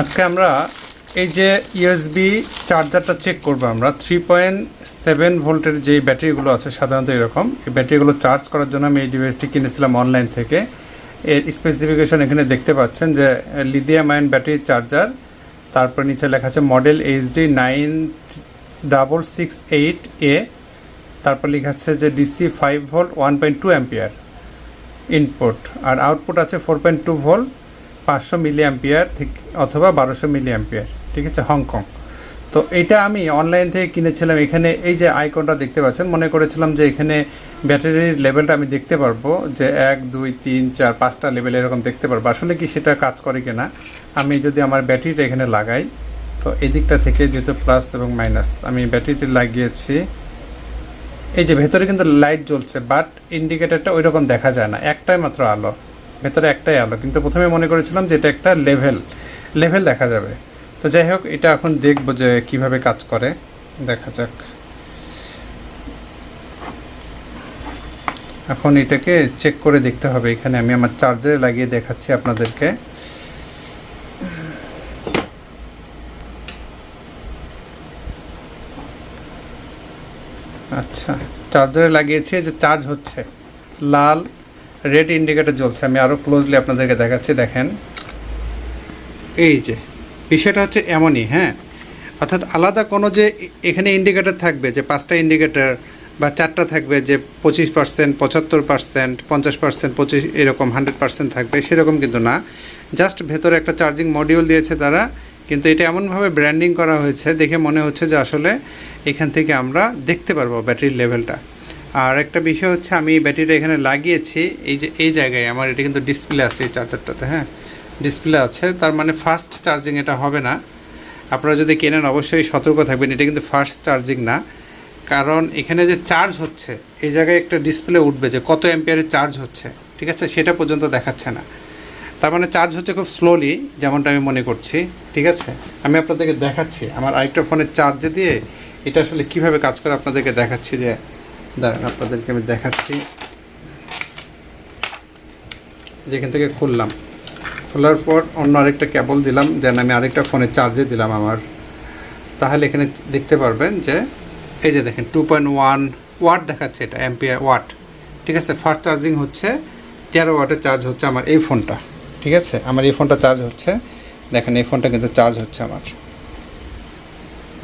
আজকে আমরা এই যে ইউএসবি চার্জারটা চেক করব আমরা। থ্রি পয়েন্ট সেভেন ভোল্টের যে ব্যাটারিগুলো আছে, সাধারণত এরকম। এই ব্যাটারিগুলো চার্জ করার জন্য আমি এই ডিভাইসটি কিনেছিলাম অনলাইন থেকে। এর স্পেসিফিকেশন এখানে দেখতে পাচ্ছেন যে লিথিয়াম আয়ন ব্যাটারি চার্জার তারপর নিচে লেখা আছে model HD nine double six eight A তারপর লেখা আছে যে DC five volt one point two ampere input আর আউটপুট আছে ফোর পয়েন্ট টু ভোল্ট পাঁচশো মিলি অ্যাম্পিয়ার ঠিক, অথবা বারোশো মিলি অ্যাম্পিয়ার ঠিক আছে, হংকং। তো এটা আমি অনলাইন থেকে কিনেছিলাম, এখানে এই যে আইকনটা দেখতে পাচ্ছেন, মনে করেছিলাম যে এখানে ব্যাটারির লেভেলটা আমি দেখতে পারব, যে এক, দুই, তিন, চার, পাঁচটা লেভেল এরকম দেখতে পারব। আসলে কি সেটা কাজ করে কিনা, আমি যদি আমার ব্যাটারিটা এখানে লাগাই, তো এদিকটা থেকে যেহেতু প্লাস এবং মাইনাস, আমি ব্যাটারিটি লাগিয়েছি। এই যে ভেতরে কিন্তু লাইট জ্বলছে, বাট ইন্ডিকেটরটা ওই রকম দেখা যায় না, একটাই মাত্র আলো। ভেতরে একটাই আলো। কিন্তু প্রথমে মনে করেছিলাম যে এটা একটা লেভেল লেভেল দেখা যাবে। তো যাই হোক, এটা এখন দেখব যে কীভাবে কাজ করে। দেখা যাক। এখন এটাকে চেক করে দেখতে হবে। এখানে আমি আমার চার্জারে লাগিয়ে দেখাচ্ছি আপনাদেরকে। আচ্ছা চার্জারে লাগিয়েছি যে চার্জ হচ্ছে। লাল রেড ইন্ডিকেটর জ্বলছে। আমি আরও ক্লোজলি আপনাদেরকে দেখাচ্ছি, দেখেন। এই যে, বিষয়টা হচ্ছে এমনই হ্যাঁ? অর্থাৎ আলাদা কোনো যে এখানে ইন্ডিকেটর থাকবে, যে পাঁচটা ইন্ডিকেটর বা চারটা থাকবে, যে পঁচিশ পার্সেন্ট পঁচাত্তর পার্সেন্ট পঞ্চাশ পার্সেন্ট পঁচিশ, এরকম হান্ড্রেড পার্সেন্ট থাকবে, সেরকম কিন্তু না। জাস্ট ভেতরে একটা চার্জিং মডিউল দিয়েছে তারা, কিন্তু এটা এমনভাবে ব্র্যান্ডিং করা হয়েছে, দেখে মনে হচ্ছে যে আসলে এখান থেকে আমরা দেখতে পারব ব্যাটারির লেভেলটা আর একটা বিষয় হচ্ছে আমি ব্যাটারিটা এখানে লাগিয়েছি, এই যে, এই জায়গায় আমার এটা কিন্তু ডিসপ্লে আছে এই চার্জারটাতে হ্যাঁ? ডিসপ্লে আছে, তার মানে ফাস্ট চার্জিং এটা হবে না। আপনারা যদি কেনেন অবশ্যই সতর্ক থাকবেন, এটা কিন্তু ফাস্ট চার্জিং না। কারণ এখানে যে চার্জ হচ্ছে, এই জায়গায় একটা ডিসপ্লে উঠবে যে কত অ্যাম্পিয়ারে চার্জ হচ্ছে, ঠিক আছে? সেটা পর্যন্ত দেখাচ্ছে না। তার মানে চার্জ হচ্ছে খুব স্লোলি যেমনটা আমি মনে করছি, ঠিক আছে? আমি আপনাদেরকে দেখাচ্ছি, আমার আরেকটা ফোনের চার্জে দিয়ে এটা আসলে কীভাবে কাজ করে আপনাদেরকে দেখাচ্ছি যে দাঁড়ান, আপনাদেরকে আমি দেখাচ্ছি। যেখান থেকে খুললাম। খোলার পর অন্য আরেকটা কেবল দিলাম, দেন আমি আরেকটা ফোনে চার্জে দিলাম আমার। তাহলে এখানে দেখতে পারবেন যে, এই যে দেখেন টু পয়েন্ট ওয়ান ওয়াট দেখাচ্ছে এটা এমপিআর ওয়াট ঠিক আছে ফাস্ট চার্জিং হচ্ছে, তেরো ওয়াটে চার্জ হচ্ছে আমার এই ফোনটা। ঠিক আছে, আমার এই ফোনটা চার্জ হচ্ছে। দেখেন, এই ফোনটা কিন্তু চার্জ হচ্ছে আমার।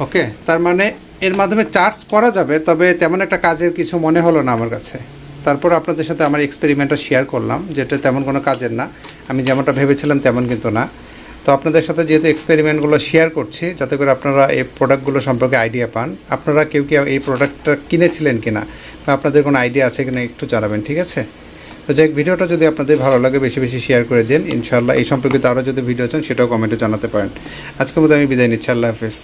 ওকে তার মানে এর মাধ্যমে চার্জ করা যাবে, তবে তেমন একটা কাজের কিছু মনে হলো না আমার কাছে। তারপর আপনাদের সাথে আমার এক্সপেরিমেন্টটা শেয়ার করলাম, যেটা তেমন কোনো কাজের না। আমি যেমনটা ভেবেছিলাম তেমন কিন্তু না। তো আপনাদের সাথে যেহেতু এক্সপেরিমেন্টগুলো শেয়ার করছি, যাতে করে আপনারা এই প্রোডাক্টগুলো সম্পর্কে আইডিয়া পান। আপনারা কেউ কেউ এই প্রোডাক্টটা কিনেছিলেন কিনা, বা আপনাদের কোনো আইডিয়া আছে কিনা একটু জানাবেন, ঠিক আছে? তো যাই ভিডিওটা যদি আপনাদের ভালো লাগে, বেশি বেশি শেয়ার করে দিন। ইনশাল্লাহ এই সম্পর্কিত আরও যদি ভিডিও চান, সেটাও কমেন্টে জানাতে পারেন। আজকের মতো আমি বিদায় নিচ্ছি, আল্লাহ হাফেজ।